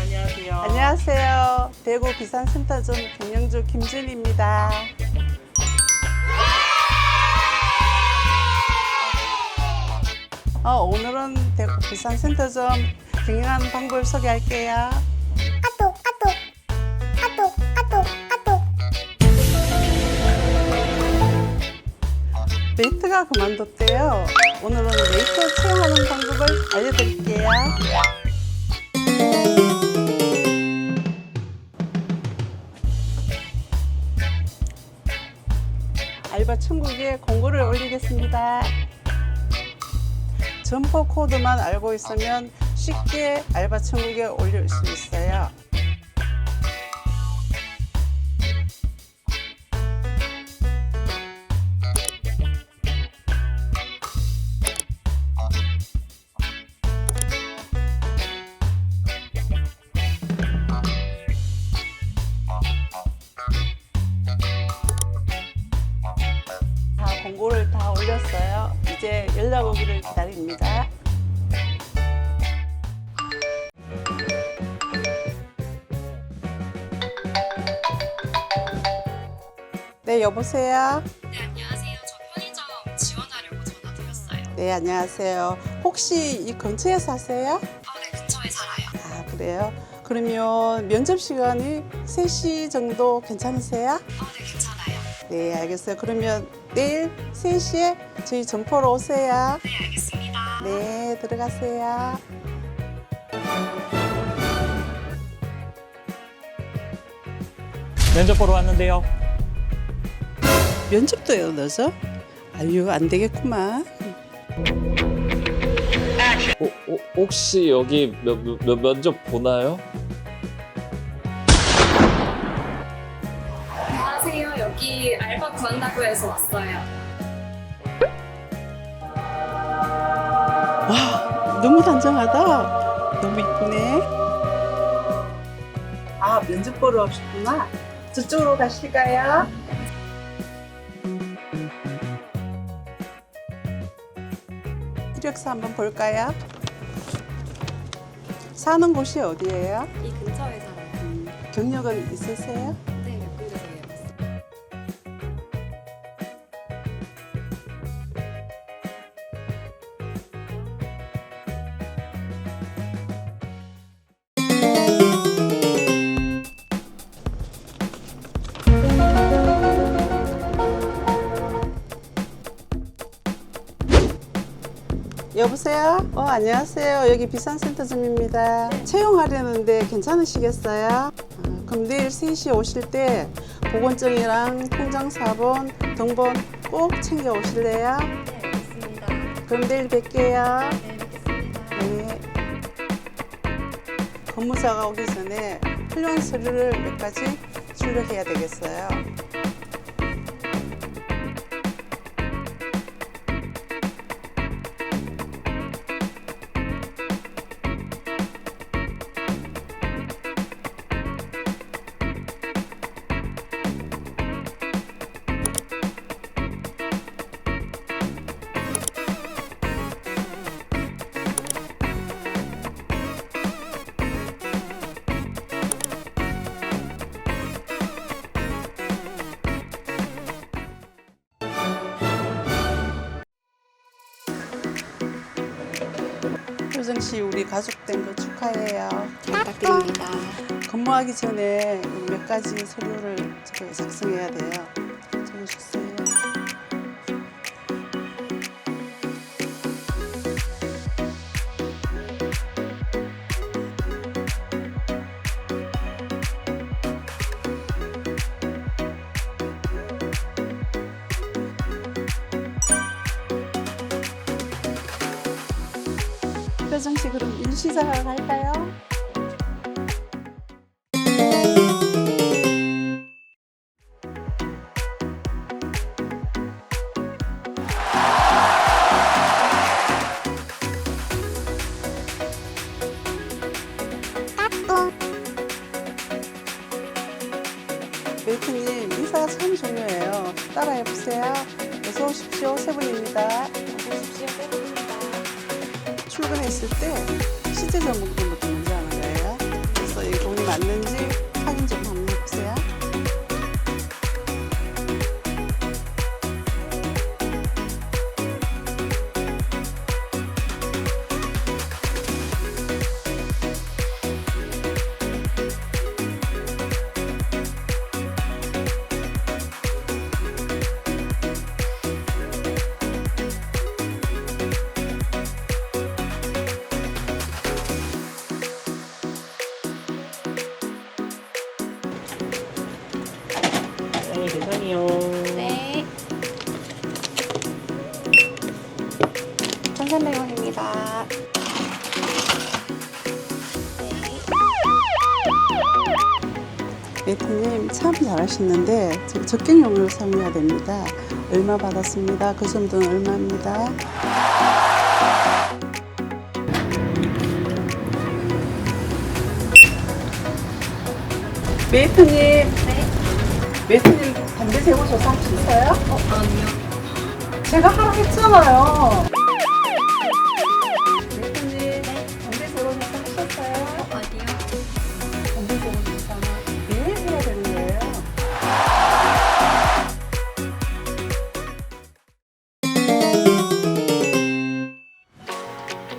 안녕하세요. 안녕하세요. 대구 비산센터점 경영주 김준입니다. 어, 오늘은 대구 비산센터점 경영하는 방법을 소개할게요. 메이트가 그만뒀대요. 오늘은 메이트 채용하는 방법을 알려드릴게요. 알바 천국에 공고를 올리겠습니다. 점포 코드만 알고 있으면 쉽게 알바 천국에 올릴 수 있어요. 연락 오기를 기다립니다. 네, 여보세요? 네, 안녕하세요. 저 편의점 지원하려고 전화드렸어요. 네, 안녕하세요. 혹시 이 근처에 사세요? 아, 네, 근처에 살아요. 아, 그래요? 그러면 면접 시간이 3시 정도 괜찮으세요? 아, 네, 괜찮아요. 네, 알겠어요. 그러면 내일 3시에 저희 점포로 오세요. 네, 알겠습니다. 네, 들어가세요. 면접 보러 왔는데요. 면접도요, 넣어서? 아유, 안 되겠구만. 어, 어, 혹시 여기 면, 면, 면접 보나요? 안녕하세요. 알바 구한다고 해서 왔어요. 와, 너무 단정하다. 너무 이쁘네. 아, 면접 보러 오셨구나. 저쪽으로 가실까요? 이력서 한번 볼까요? 사는 곳이 어디예요? 이 근처에 살아요. 음, 경력은 있으세요? 여보세요? 어, 안녕하세요. 여기 비산센터점입니다. 채용하려는데 괜찮으시겠어요? 아, 그럼 내일 3시에 오실 때 보건증이랑 통장 사본, 등본 꼭 챙겨 오실래요? 네, 알겠습니다. 그럼 내일 뵐게요. 네, 뵙겠습니다. 네. 근무자가 오기 전에 훌륭한 서류를 몇 가지 출력해야 되겠어요. 효정 씨 우리 가족 된 거 축하해요. 부탁드립니다. 근무하기 전에 몇 가지 서류를 작성해야 돼요. 적어주세요. 효정 씨 그럼 일 시작할까요? 종류예요. 출근했을 때 시제 정보부터 먼저 하는 거예요. 그래서 이 돈이 맞는지 계산이요. 네. 1,300원입니다. 메이트님 참 잘하시는데 적격용으로 사용해야 됩니다. 얼마 받았습니다. 그 정도는 얼마입니다. 메이트님. 네. 메이트님 담배 세우셔서 있어요? 어, 아니요. 제가 하라 했잖아요. 어?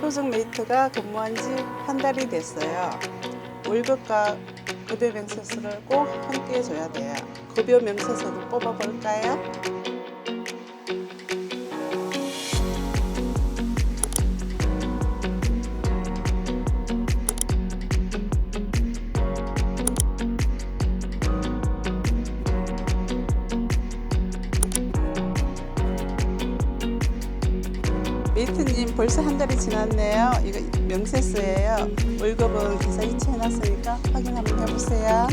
효정 메이트가 근무한 지 한 달이 됐어요. 월급과 급여 명세서를 꼭 함께 줘야 돼요. 급여 명세서도 뽑아볼까요? 벌써 한 달이 지났네요. 이거 명세서예요. 월급은 기사 이체해놨으니까 확인 한번 해보세요.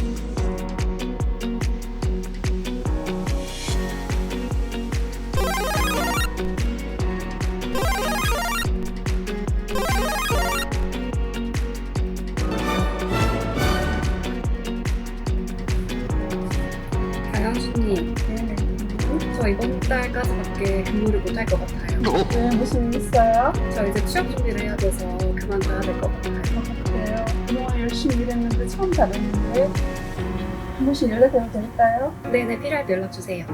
강영수님, 저 이번 달까지밖에 근무를 못할 것 같아요. 네, 무슨 일 있어요? 저 이제 취업 준비를 해야 돼서 그만둬야 될 것 같아요. 그래요. 그동안 열심히 일했는데 처음 잘했는데 한 번씩 연락해도 될까요? 네네, 필요할 때 연락 주세요.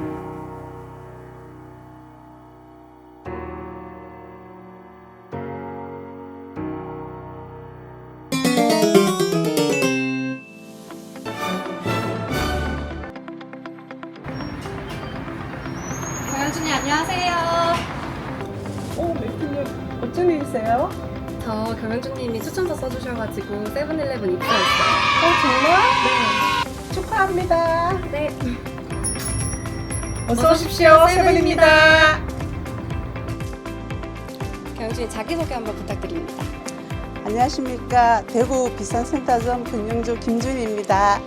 안녕하세요. 어쩐 일이세요? 저 강현준님이 추천서 써주셔가지고 세븐일레븐 입사했어요. 어, 정말? 네. 축하합니다. 네. 어서 오십시오. 세븐입니다. 강현준님 자기소개 한번 부탁드립니다. 안녕하십니까. 대구 비산센터점 금융주 김준입니다.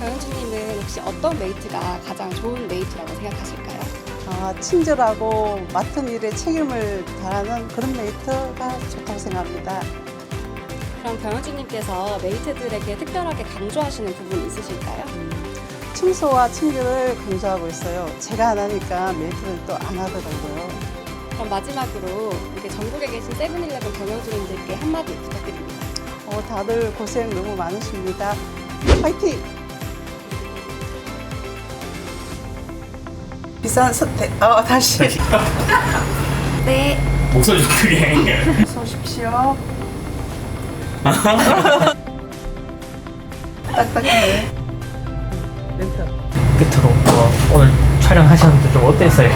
강현준님은 혹시 어떤 메이트가 가장 좋은 메이트라고 생각하실까요? 아, 친절하고 맡은 일에 책임을 다하는 그런 메이트가 좋다고 생각합니다. 그럼 강현준님께서 메이트들에게 특별하게 강조하시는 부분 있으실까요? 청소와清潔을 강조하고 있어요. 제가 안 하니까 메이트는 또 안 하더라고요. 그럼 마지막으로 이렇게 전국에 계신 세븐일레븐 경영진님들께 한마디 부탁드립니다. 어, 다들 고생 너무 많으십니다. 파이팅! 비싼 선택. 어, 다시. 네. 목소리 좀 크게. 어서 오십시오. 딱딱해. 끝으로 어, 오늘 촬영하셨는데 좀 어땠어요?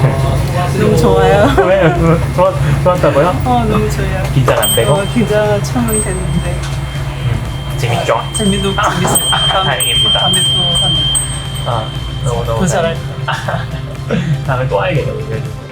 너무 좋아요. 왜요? 그, 좋았, 좋았다고요? 어, 너무 좋아요. 긴장 안 되고? 어, 긴장 처음은 됐는데. 재밌죠? 재미도 재밌어요. 다행입니다. 다음에 또 하면. 아, 너무 너무 더 잘할 다행입 니다. 다음에 또 와야겠네요. 그래도.